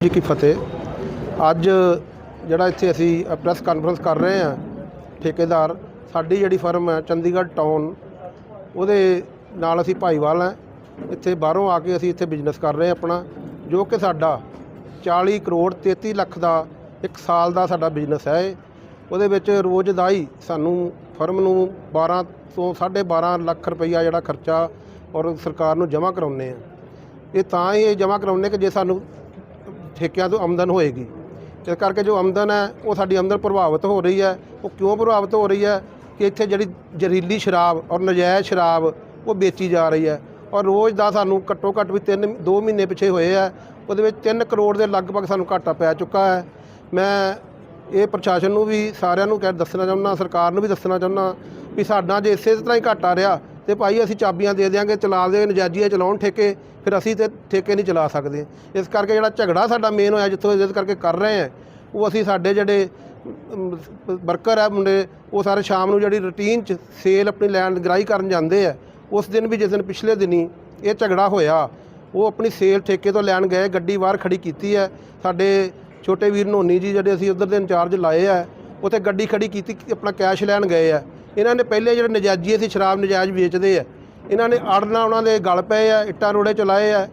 ਜੀ ਕੀ ਫਤਿਹ। ਅੱਜ ਜਿਹੜਾ ਇੱਥੇ ਅਸੀਂ ਪ੍ਰੈਸ ਕਾਨਫਰੰਸ ਕਰ ਰਹੇ ਹਾਂ, ਠੇਕੇਦਾਰ, ਸਾਡੀ ਜਿਹੜੀ ਫਰਮ ਹੈ, ਚੰਡੀਗੜ੍ਹ ਟਾਊਨ ਉਹਦੇ ਨਾਲ ਅਸੀਂ ਭਾਈਵਾਲ ਹੈ। ਇੱਥੇ ਬਾਹਰੋਂ ਆ ਕੇ ਅਸੀਂ ਇੱਥੇ ਬਿਜ਼ਨਸ ਕਰ ਰਹੇ ਹਾਂ ਆਪਣਾ, ਜੋ ਕਿ ਸਾਡਾ 40 ਕਰੋੜ 33 ਲੱਖ ਦਾ ਇੱਕ ਸਾਲ ਦਾ ਸਾਡਾ ਬਿਜ਼ਨਸ ਹੈ ਇਹ। ਉਹਦੇ ਵਿੱਚ ਰੋਜ਼ ਦਾ ਹੀ ਸਾਨੂੰ ਫਰਮ ਨੂੰ 12 ਤੋਂ 12.5 ਲੱਖ ਰੁਪਈਆ ਜਿਹੜਾ ਖਰਚਾ ਔਰ ਸਰਕਾਰ ਨੂੰ ਜਮ੍ਹਾਂ ਕਰਾਉਂਦੇ ਆ ਇਹ ਤਾਂ ਹੀ ਇਹ ਜਮ੍ਹਾਂ ਕਰਾਉਂਦੇ ਕਿ ਜੇ ਸਾਨੂੰ ਠੇਕਿਆਂ ਤੋਂ ਆਮਦਨ ਹੋਏਗੀ। ਇਸ ਕਰਕੇ ਜੋ ਆਮਦਨ ਹੈ, ਉਹ ਸਾਡੀ ਆਮਦਨ ਪ੍ਰਭਾਵਿਤ ਹੋ ਰਹੀ ਹੈ। ਉਹ ਕਿਉਂ ਪ੍ਰਭਾਵਿਤ ਹੋ ਰਹੀ ਹੈ ਕਿ ਇੱਥੇ ਜਿਹੜੀ ਜ਼ਹਿਰੀਲੀ ਸ਼ਰਾਬ ਔਰ ਨਜਾਇਜ਼ ਸ਼ਰਾਬ, ਉਹ ਵੇਚੀ ਜਾ ਰਹੀ ਹੈ। ਔਰ ਰੋਜ਼ ਦਾ ਸਾਨੂੰ ਘੱਟੋ ਘੱਟ ਵੀ 3 2 ਮਹੀਨੇ ਪਿੱਛੇ ਹੋਏ ਆ, ਉਹਦੇ ਵਿੱਚ 3 ਕਰੋੜ ਦੇ ਲਗਭਗ ਸਾਨੂੰ ਘਾਟਾ ਪੈ ਚੁੱਕਾ ਹੈ। ਮੈਂ ਇਹ ਪ੍ਰਸ਼ਾਸਨ ਨੂੰ ਵੀ ਸਾਰਿਆਂ ਨੂੰ ਕਹਿ ਦੱਸਣਾ ਚਾਹੁੰਦਾ, ਸਰਕਾਰ ਨੂੰ ਵੀ ਦੱਸਣਾ ਚਾਹੁੰਦਾ ਵੀ ਸਾਡਾ ਜੇ ਇਸੇ ਤਰ੍ਹਾਂ ਹੀ ਘਾਟਾ ਰਿਹਾ ਤੇ ਭਾਈ ਅਸੀਂ ਚਾਬੀਆਂ ਦੇ ਦਿਆਂਗੇ, ਚਲਾ ਦੇ ਨਜਾਇਜ਼ੀਏ ਚਲਾਉਣ ਠੇਕੇ, ਫਿਰ ਅਸੀਂ ਤੇ ਠੇਕੇ ਨਹੀਂ ਚਲਾ ਸਕਦੇ। ਇਸ ਕਰਕੇ ਜਿਹੜਾ ਝਗੜਾ ਸਾਡਾ ਮੇਨ ਹੋਇਆ, ਜਿੱਥੋਂ ਜਿਸ ਕਰਕੇ ਕਰ ਰਹੇ ਹਾਂ, ਉਹ ਅਸੀਂ ਸਾਡੇ ਜਿਹੜੇ ਵਰਕਰ ਹੈ ਮੁੰਡੇ, ਉਹ ਸਾਰੇ ਸ਼ਾਮ ਨੂੰ ਜਿਹੜੀ ਰੁਟੀਨ ਚ ਸੇਲ ਆਪਣੀ ਲੈਣ ਗ੍ਰਾਈ ਕਰਨ ਜਾਂਦੇ ਆ, ਉਸ ਦਿਨ ਵੀ ਜਿਸ ਦਿਨ ਪਿਛਲੇ ਦਿਨੀ ਇਹ ਝਗੜਾ ਹੋਇਆ, ਉਹ ਆਪਣੀ ਸੇਲ ਠੇਕੇ ਤੋਂ ਲੈਣ ਗਏ, ਗੱਡੀ ਬਾਹਰ ਖੜੀ ਕੀਤੀ ਹੈ। ਸਾਡੇ ਛੋਟੇ ਵੀਰ ਨੋਨੀ ਜੀ ਜਿਹੜੇ ਅਸੀਂ ਉਧਰ ਦੇ ਇੰਚਾਰਜ ਲਾਏ ਆ, ਉੱਥੇ ਗੱਡੀ ਖੜੀ ਕੀਤੀ, ਆਪਣਾ ਕੈਸ਼ ਲੈਣ ਗਏ ਆ। ਇਹਨਾਂ ਨੇ ਪਹਿਲੇ ਜਿਹੜੇ ਨਜਾਇਜ਼ੀ ਸੀ, ਸ਼ਰਾਬ ਨਜਾਇਜ਼ ਵੇਚਦੇ ਆ। ਇਹਨਾਂ ਨੇ ਅੜਨਾ ਉਹਨਾਂ ਦੇ ਗਲ ਪਏ ਆ, ਇੱਟਾਂ ਰੋੜੇ ਚਲਾਏ ਆ।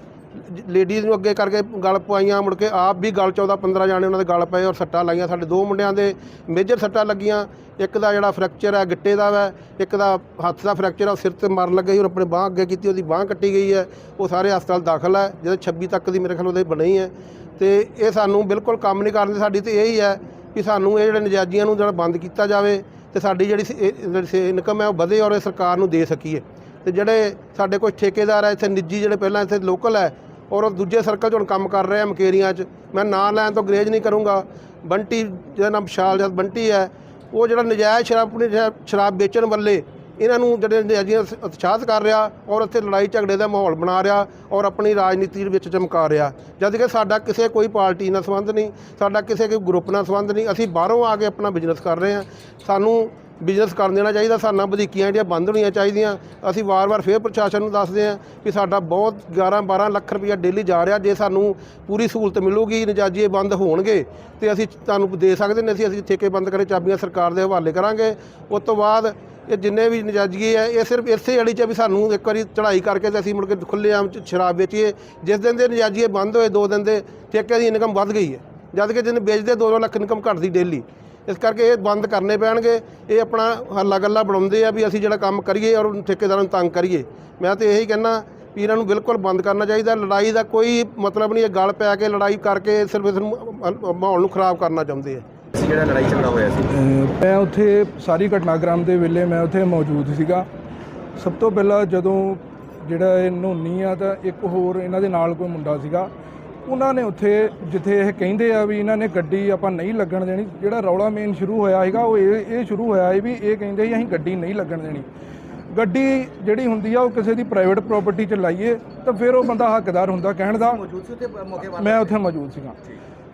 ਲੇਡੀਜ਼ ਨੂੰ ਅੱਗੇ ਕਰਕੇ ਗਲ ਪਵਾਈਆਂ, ਮੁੜ ਕੇ ਆਪ ਵੀ ਗਲ 14 15 ਜਾਣੇ ਉਹਨਾਂ ਦੇ ਗਲ ਪਏ ਔਰ ਸੱਟਾਂ ਲਾਈਆਂ। ਸਾਡੇ ਦੋ ਮੁੰਡਿਆਂ ਦੇ ਮੇਜਰ ਸੱਟਾਂ ਲੱਗੀਆਂ। ਇੱਕ ਦਾ ਜਿਹੜਾ ਫ੍ਰੈਕਚਰ ਹੈ, ਗਿੱਟੇ ਦਾ ਵਾ, ਇੱਕ ਦਾ ਹੱਥ ਦਾ ਫ੍ਰੈਕਚਰ ਆ ਸਿਰ ਤੇ ਮਾਰਨ ਲੱਗਾ ਸੀ ਔਰ ਆਪਣੇ ਬਾਹ ਅੱਗੇ ਕੀਤੀ, ਉਹਦੀ ਬਾਹ ਕੱਟੀ ਗਈ ਹੈ। ਉਹ ਸਾਰੇ ਹਸਪਤਾਲ ਦਾਖਲ ਹੈ, ਜਿਹਦੇ 26 ਤੱਕ ਦੀ ਮੇਰੇ ਖਿਆਲ ਉਹਦੇ ਬਣੀ ਹੈ ਤੇ ਇਹ ਸਾਨੂੰ ਬਿਲਕੁਲ ਕੰਮ ਨਹੀਂ ਕਰਨ ਦੇ ਸਾਡੀ ਤੇ ਇਹੀ ਹੈ ਕਿ ਸਾਨੂੰ ਇਹ ਜਿਹੜੇ ਨਜਾਇਜ਼ੀਆਂ ਨੂੰ ਜਿਹੜਾ ਬੰਦ ਕੀਤਾ ਜਾਵੇ ਤੇ ਸਾਡੀ ਜਿਹੜੀ ਇਨਕਮ ਹੈ ਉਹ ਵਧੇ ਔਰ ਇਹ ਸਰਕਾਰ ਨੂੰ ਦੇ ਸਕੀਏ। ਤੇ ਜਿਹੜੇ ਸਾਡੇ ਕੋਈ ਠੇਕੇਦਾਰ ਹੈ, ਇੱਥੇ ਨਿੱਜੀ ਜਿਹੜੇ ਪਹਿਲਾਂ ਇੱਥੇ ਲੋਕਲ ਹੈ, ਔਰ ਉਹ ਦੂਜੇ ਸਰਕਲ 'ਚ ਹੁਣ ਕੰਮ ਕਰ ਰਹੇ ਆ ਮਕੇਰੀਆਂ 'ਚ। ਮੈਂ ਨਾਂ ਲੈਣ ਤੋਂ ਗਰੇਜ ਨਹੀਂ ਕਰੂੰਗਾ। ਬੰਟੀ, ਜਿਹਦਾ ਨਾਮ ਵਿਸ਼ਾਲ ਜਦ ਬੰਟੀ ਹੈ, ਉਹ ਜਿਹੜਾ ਨਜਾਇਜ਼ ਸ਼ਰਾਬ ਸ਼ਰਾਬ ਵੇਚਣ ਵੱਲੇ ਇਹਨਾਂ ਨੂੰ ਜਿਹੜੇ ਨਜਾਇਜ਼ੀਆਂ ਸ- ਉਤਸ਼ਾਹਤ ਕਰ ਰਿਹਾ ਔਰ ਇੱਥੇ ਲੜਾਈ ਝਗੜੇ ਦਾ ਮਾਹੌਲ ਬਣਾ ਰਿਹਾ ਔਰ ਆਪਣੀ ਰਾਜਨੀਤੀ ਦੇ ਵਿੱਚ ਚਮਕਾ ਰਿਹਾ। ਜਦ ਕਿ ਸਾਡਾ ਕਿਸੇ ਕੋਈ ਪਾਰਟੀ ਨਾਲ ਸੰਬੰਧ ਨਹੀਂ, ਸਾਡਾ ਕਿਸੇ ਕੋਈ ਗਰੁੱਪ ਨਾਲ ਸੰਬੰਧ ਨਹੀਂ। ਅਸੀਂ ਬਾਹਰੋਂ ਆ ਕੇ ਆਪਣਾ ਬਿਜ਼ਨਸ ਕਰ ਰਹੇ ਹਾਂ। ਸਾਨੂੰ ਬਿਜ਼ਨਸ ਕਰਨ ਦੇਣਾ ਚਾਹੀਦਾ ਸਾਡਾ ਵਧੀਕੀਆਂ ਜਿਹੜੀਆਂ ਬੰਦ ਹੋਣੀਆਂ ਚਾਹੀਦੀਆਂ। ਅਸੀਂ ਵਾਰ-ਵਾਰ ਫੇਰ ਪ੍ਰਸ਼ਾਸਨ ਨੂੰ ਦੱਸਦੇ ਹਾਂ ਕਿ ਸਾਡਾ ਬਹੁਤ 11-12 ਲੱਖ ਰੁਪਈਆ ਡੇਲੀ ਜਾ ਰਿਹਾ। ਜੇ ਸਾਨੂੰ ਪੂਰੀ ਸਹੂਲਤ ਮਿਲੂਗੀ ਨਜਾਇਜ਼ੀਏ ਬੰਦ ਹੋਣਗੇ, ਤੇ ਅਸੀਂ ਤੁਹਾਨੂੰ ਦੇ ਸਕਦੇ ਨੇ। ਅਸੀਂ ਅਸੀਂ ਠੇਕੇ ਬੰਦ ਕਰੇ, ਚਾਬੀਆਂ ਸਰਕਾਰ ਦੇ ਹਵਾਲੇ ਕਰਾਂਗੇ। ਉਸ ਤੋਂ ਬਾਅਦ ਇਹ ਜਿੰਨੇ ਵੀ ਨਜਾਇਜ਼ੀਏ ਹੈ, ਇਹ ਸਿਰਫ ਇਸੇ ਅੜੀ 'ਚ ਵੀ ਸਾਨੂੰ ਇੱਕ ਵਾਰੀ ਚੜ੍ਹਾਈ ਕਰਕੇ ਤੇ ਅਸੀਂ ਮੁੜ ਕੇ ਖੁੱਲ੍ਹੇਆਮ 'ਚ ਸ਼ਰਾਬ ਵੇਚੀਏ। ਜਿਸ ਦਿਨ ਦੇ ਨਜਾਇਜ਼ੀਏ ਬੰਦ ਹੋਏ, ਦੋ ਦਿਨ ਦੇ ਠੇਕੇ ਦੀ ਇਨਕਮ ਵੱਧ ਗਈ ਹੈ। ਜਦ ਕਿ ਜਿਹਨੇ ਵੇਚਦੇ 2-2 ਲੱਖ ਇਨਕਮ ਘਟਦੀ ਡੇਲੀ ਇਸ ਕਰਕੇ ਇਹ ਬੰਦ ਕਰਨੇ ਪੈਣਗੇ। ਇਹ ਆਪਣਾ ਹੱਲਾ ਗੱਲਾ ਬਣਾਉਂਦੇ ਆ ਵੀ ਅਸੀਂ ਜਿਹੜਾ ਕੰਮ ਕਰੀਏ ਔਰ ਠੇਕੇਦਾਰਾਂ ਨੂੰ ਤੰਗ ਕਰੀਏ। ਮੈਂ ਤਾਂ ਇਹੀ ਕਹਿਣਾ ਵੀ ਇਹਨਾਂ ਨੂੰ ਬਿਲਕੁਲ ਬੰਦ ਕਰਨਾ ਚਾਹੀਦਾ। ਲੜਾਈ ਦਾ ਕੋਈ ਮਤਲਬ ਨਹੀਂ ਇਹ ਗੱਲ ਪੈ ਕੇ ਲੜਾਈ ਕਰਕੇ ਸਿਰਫ ਇਸ ਨੂੰ ਮਾਹੌਲ ਨੂੰ ਖਰਾਬ ਕਰਨਾ ਚਾਹੁੰਦੇ ਆ। ਸੀ ਜਿਹੜਾ ਲੜਾਈ ਝਗੜਾ ਹੋਇਆ ਸੀ? ਅਹ ਮੈਂ ਉੱਥੇ ਸਾਰੀ ਘਟਨਾਕ੍ਰਮ ਦੇ ਵੇਲੇ ਮੈਂ ਉੱਥੇ ਮੌਜੂਦ ਸੀਗਾ। ਸਭ ਤੋਂ ਪਹਿਲਾਂ ਜਦੋਂ ਜਿਹੜਾ ਇਹ ਨੋਨੀ ਆ ਤਾਂ ਇੱਕ ਹੋਰ ਇਹਨਾਂ ਦੇ ਨਾਲ ਕੋਈ ਮੁੰਡਾ ਸੀਗਾ। ਉਹਨਾਂ ਨੇ ਉੱਥੇ ਜਿੱਥੇ ਇਹ ਕਹਿੰਦੇ ਆ ਵੀ ਇਹਨਾਂ ਨੇ ਗੱਡੀ ਆਪਾਂ ਨਹੀਂ ਲੱਗਣ ਦੇਣੀ ਜਿਹੜਾ ਰੌਲਾ ਮੇਨ ਸ਼ੁਰੂ ਹੋਇਆ ਸੀਗਾ ਉਹ ਇਹ ਇਹ ਸ਼ੁਰੂ ਹੋਇਆ ਸੀ ਵੀ ਇਹ ਕਹਿੰਦੇ ਸੀ ਅਸੀਂ ਗੱਡੀ ਨਹੀਂ ਲੱਗਣ ਦੇਣੀ। ਗੱਡੀ ਜਿਹੜੀ ਹੁੰਦੀ ਆ ਉਹ ਕਿਸੇ ਦੀ ਪ੍ਰਾਈਵੇਟ ਪ੍ਰਾਪਰਟੀ 'ਚ ਲਾਈਏ ਤਾਂ ਫਿਰ ਉਹ ਬੰਦਾ ਹੱਕਦਾਰ ਹੁੰਦਾ ਕਹਿਣ ਦਾ। ਮੌਜੂਦ ਸੀ ਤੇ ਮੌਕੇ ਬਾਅਦ ਮੈਂ ਉੱਥੇ ਮੌਜੂਦ ਸੀਗਾ।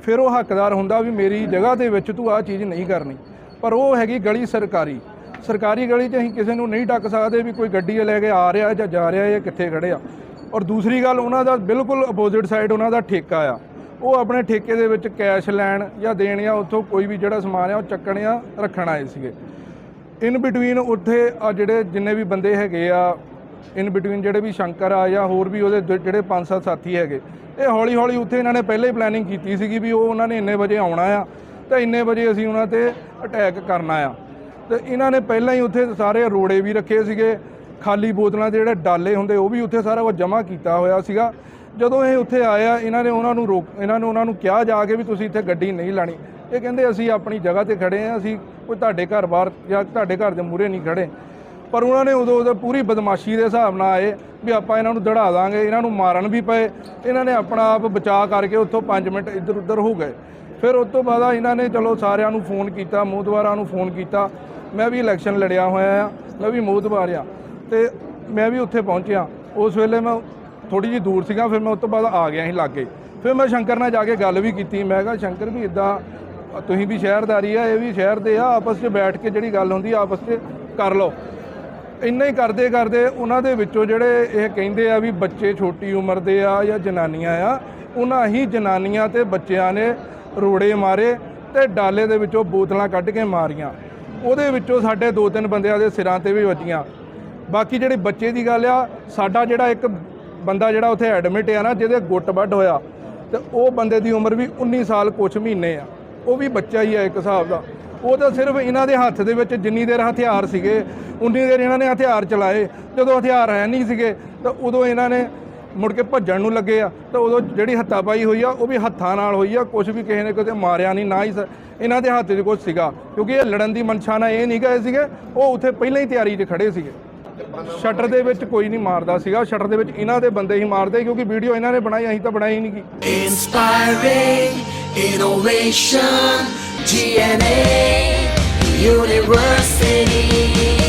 ਫਿਰ ਉਹ ਹੱਕਦਾਰ ਹੁੰਦਾ ਵੀ ਮੇਰੀ ਜਗ੍ਹਾ ਦੇ ਵਿੱਚ ਤੂੰ ਆਹ ਚੀਜ਼ ਨਹੀਂ ਕਰਨੀ। ਪਰ ਉਹ ਹੈਗੀ ਗਲੀ ਸਰਕਾਰੀ। ਸਰਕਾਰੀ ਗਲੀ 'ਚ ਅਸੀਂ ਕਿਸੇ ਨੂੰ ਨਹੀਂ ਡੱਕ ਸਕਦੇ ਵੀ ਕੋਈ ਗੱਡੀ ਲੈ ਕੇ ਆ ਰਿਹਾ ਜਾਂ ਜਾ ਰਿਹਾ ਜਾਂ ਕਿੱਥੇ ਖੜੇ ਆ। ਔਰ ਦੂਸਰੀ ਗੱਲ, ਉਹਨਾਂ ਦਾ ਬਿਲਕੁਲ ਅਪੋਜ਼ਿਟ ਸਾਈਡ ਉਹਨਾਂ ਦਾ ਠੇਕਾ ਆ। ਉਹ ਆਪਣੇ ਠੇਕੇ ਦੇ ਵਿੱਚ ਕੈਸ਼ ਲੈਣ ਜਾਂ ਦੇਣ ਜਾਂ ਉੱਥੋਂ ਕੋਈ ਵੀ ਜਿਹੜਾ ਸਮਾਨ ਆ ਉਹ ਚੱਕਣ ਜਾਂ ਰੱਖਣ ਆਏ ਸੀਗੇ। ਇਨ ਬਿਟਵੀਨ ਉੱਥੇ ਆ ਜਿਹੜੇ ਜਿੰਨੇ ਵੀ ਬੰਦੇ ਹੈਗੇ ਆ ਇਨ ਬਿਟਵੀਨ ਜਿਹੜੇ ਵੀ ਸ਼ੰਕਰ ਆ ਜਾਂ ਹੋਰ ਵੀ ਉਹਦੇ ਦ- ਜਿਹੜੇ ਪੰਜ ਸੱਤ ਸਾਥੀ ਹੈਗੇ ਇਹ ਹੌਲੀ ਹੌਲੀ ਉੱਥੇ ਇਹਨਾਂ ਨੇ ਪਹਿਲੇ ਹੀ ਪਲੈਨਿੰਗ ਕੀਤੀ ਸੀਗੀ ਵੀ ਉਹ ਉਹਨਾਂ ਨੇ ਇੰਨੇ ਵਜੇ ਆਉਣਾ ਆ ਤਾਂ ਇੰਨੇ ਵਜੇ ਅਸੀਂ ਉਹਨਾਂ ਤੇ ਅਟੈਕ ਕਰਨਾ ਆ। ਤੇ ਇਹਨਾਂ ਨੇ ਪਹਿਲਾਂ ਹੀ ਉੱਥੇ ਸਾਰੇ ਰੋੜੇ ਵੀ ਰੱਖੇ ਸੀਗੇ, ਖਾਲੀ ਬੋਤਲਾਂ ਦੇ ਜਿਹੜੇ ਡਾਲੇ ਹੁੰਦੇ ਉਹ ਵੀ ਉੱਥੇ ਸਾਰਾ ਕੁਝ ਜਮ੍ਹਾਂ ਕੀਤਾ ਹੋਇਆ ਸੀਗਾ। ਜਦੋਂ ਇਹ ਉੱਥੇ ਆਇਆ ਇਹਨਾਂ ਨੇ ਉਹਨਾਂ ਨੂੰ ਰੋਕ, ਇਹਨਾਂ ਨੇ ਉਹਨਾਂ ਨੂੰ ਕਿਹਾ ਜਾ ਕੇ ਵੀ ਤੁਸੀਂ ਇੱਥੇ ਗੱਡੀ ਨਹੀਂ ਲਾਣੀ। ਇਹ ਕਹਿੰਦੇ ਅਸੀਂ ਆਪਣੀ ਜਗ੍ਹਾ ਤੇ ਖੜੇ ਆ, ਅਸੀਂ ਕੋਈ ਤੁਹਾਡੇ ਘਰ ਬਾਹਰ ਜਾਂ ਤੁਹਾਡੇ ਘਰ ਦੇ ਮੂਹਰੇ ਨਹੀਂ ਖੜੇ। ਪਰ ਉਹਨਾਂ ਨੇ ਉਦੋਂ ਉਦੋਂ ਪੂਰੀ ਬਦਮਾਸ਼ੀ ਦੇ ਹਿਸਾਬ ਨਾਲ ਆਏ ਵੀ ਆਪਾਂ ਇਹਨਾਂ ਨੂੰ ਦੜਾ ਦਾਂਗੇ, ਇਹਨਾਂ ਨੂੰ ਮਾਰਨ ਵੀ ਪਏ। ਇਹਨਾਂ ਨੇ ਆਪਣਾ ਆਪ ਬਚਾਅ ਕਰਕੇ ਉੱਥੋਂ 5 ਮਿੰਟ ਇੱਧਰ ਉੱਧਰ ਹੋ ਗਏ। ਫਿਰ ਉਸ ਤੋਂ ਬਾਅਦ ਇਹਨਾਂ ਨੇ ਚਲੋ ਸਾਰਿਆਂ ਨੂੰ ਫੋਨ ਕੀਤਾ ਮੋਹਦਵਾਰਾਂ ਨੂੰ ਫੋਨ ਕੀਤਾ। ਮੈਂ ਵੀ ਇਲੈਕਸ਼ਨ ਲੜਿਆ ਹੋਇਆ ਆ, ਮੈਂ ਵੀ ਮੋਹਦਵਾਰ ਆ ਤੇ ਮੈਂ ਵੀ ਉੱਥੇ ਪਹੁੰਚਿਆ। ਉਸ ਵੇਲੇ ਮੈਂ ਥੋੜੀ ਜਿਹੀ ਦੂਰ ਸੀਗਾ, ਫਿਰ ਮੈਂ ਉਸ ਤੋਂ ਬਾਅਦ ਆ ਗਿਆ ਸੀ ਲਾਗੇ। ਫਿਰ ਮੈਂ ਸ਼ੰਕਰ ਨਾਲ ਜਾ ਕੇ ਗੱਲ ਵੀ ਕੀਤੀ। ਮੈਂ ਕਿਹਾ, ਸ਼ੰਕਰ ਵੀ ਇਦਾਂ ਤੁਸੀਂ ਵੀ ਸ਼ਹਿਰਦਾਰੀ ਆ, ਇਹ ਵੀ ਸ਼ਹਿਰ ਦੇ ਆ, ਆਪਸ 'ਚ ਬੈਠ ਕੇ ਜਿਹੜੀ ਗੱਲ ਹੁੰਦੀ ਆ, ਆਪਸ 'ਚ ਕਰ ਲਓ। ਇੰਨਾ ਹੀ ਕਰਦੇ ਕਰਦੇ ਉਹਨਾਂ ਦੇ ਵਿੱਚੋਂ ਜਿਹੜੇ ਇਹ ਕਹਿੰਦੇ ਆ ਵੀ ਬੱਚੇ ਛੋਟੀ ਉਮਰ ਦੇ ਆ ਜਾਂ ਜਨਾਨੀਆਂ ਆ, ਉਹਨਾਂ ਹੀ ਜਨਾਨੀਆਂ ਤੇ ਬੱਚਿਆਂ ਨੇ ਰੋੜੇ ਮਾਰੇ ਤੇ ਡਾਲੇ ਦੇ ਵਿੱਚੋਂ ਬੋਤਲਾਂ ਕੱਢ ਕੇ ਮਾਰੀਆਂ। ਉਹਦੇ ਵਿੱਚੋਂ ਸਾਡੇ ਦੋ ਤਿੰਨ ਬੰਦਿਆਂ ਦੇ ਸਿਰਾਂ ਤੇ ਵੀ ਵੱਜੀਆਂ। ਬਾਕੀ ਜਿਹੜੇ ਬੱਚੇ ਦੀ ਗੱਲ ਆ, ਸਾਡਾ ਜਿਹੜਾ ਇੱਕ ਬੰਦਾ ਜਿਹੜਾ ਉੱਥੇ ਐਡਮਿਟ ਆ ਨਾ, ਜਿਹਦੇ ਗੁੱਟ ਵੱਢ ਹੋਇਆ, ਤੇ ਉਹ ਬੰਦੇ ਦੀ ਉਮਰ ਵੀ 19 ਸਾਲ ਕੁਛ ਮਹੀਨੇ ਆ। ਉਹ ਵੀ ਬੱਚਾ ਹੀ ਆ ਇੱਕ ਹਿਸਾਬ ਦਾ। ਉਹ ਤਾਂ ਸਿਰਫ ਇਹਨਾਂ ਦੇ ਹੱਥ ਦੇ ਵਿੱਚ ਜਿੰਨੀ ਦੇਰ ਹਥਿਆਰ ਸੀਗੇ ਉਨੀ ਦੇਰ ਇਹਨਾਂ ਨੇ ਹਥਿਆਰ ਚਲਾਏ। ਜਦੋਂ ਹਥਿਆਰ ਹੈ ਨਹੀਂ ਸੀਗੇ ਤਾਂ ਉਦੋਂ ਇਹਨਾਂ ਨੇ ਮੁੜ ਕੇ ਭੱਜਣ ਨੂੰ ਲੱਗੇ ਆ। ਤਾਂ ਉਦੋਂ ਜਿਹੜੀ ਹੱਥਾ ਪਾਈ ਹੋਈ ਆ ਉਹ ਵੀ ਹੱਥਾਂ ਨਾਲ ਹੋਈ ਆ। ਕੁਝ ਵੀ ਕਿਸੇ ਨੇ ਕਿਤੇ ਮਾਰਿਆ ਨਹੀਂ ਨਾ ਹੀ ਸ- ਇਹਨਾਂ ਦੇ ਹੱਥ 'ਚ ਕੁਝ ਸੀਗਾ। ਕਿਉਂਕਿ ਇਹ ਲੜਨ ਦੀ ਮਨਸ਼ਾ ਨਾਲ ਇਹ ਨਹੀਂ ਗਏ ਸੀਗੇ ਉਹ ਉੱਥੇ ਪਹਿਲਾਂ ਹੀ ਤਿਆਰੀ 'ਚ ਖੜੇ ਸੀਗੇ। ਸ਼ਟਰ ਦੇ ਵਿੱਚ ਕੋਈ ਨਹੀਂ ਮਾਰਦਾ ਸੀਗਾ। ਸ਼ਟਰ ਦੇ ਵਿੱਚ ਇਹਨਾਂ ਦੇ ਬੰਦੇ ਹੀ ਮਾਰਦੇ ਕਿਉਂਕਿ ਵੀਡੀਓ ਇਹਨਾਂ ਨੇ ਬਣਾਈ ਅਸੀਂ ਤਾਂ ਬਣਾਈ ਨਹੀਂ ਗੀ। Inspiring innovation, GNA University.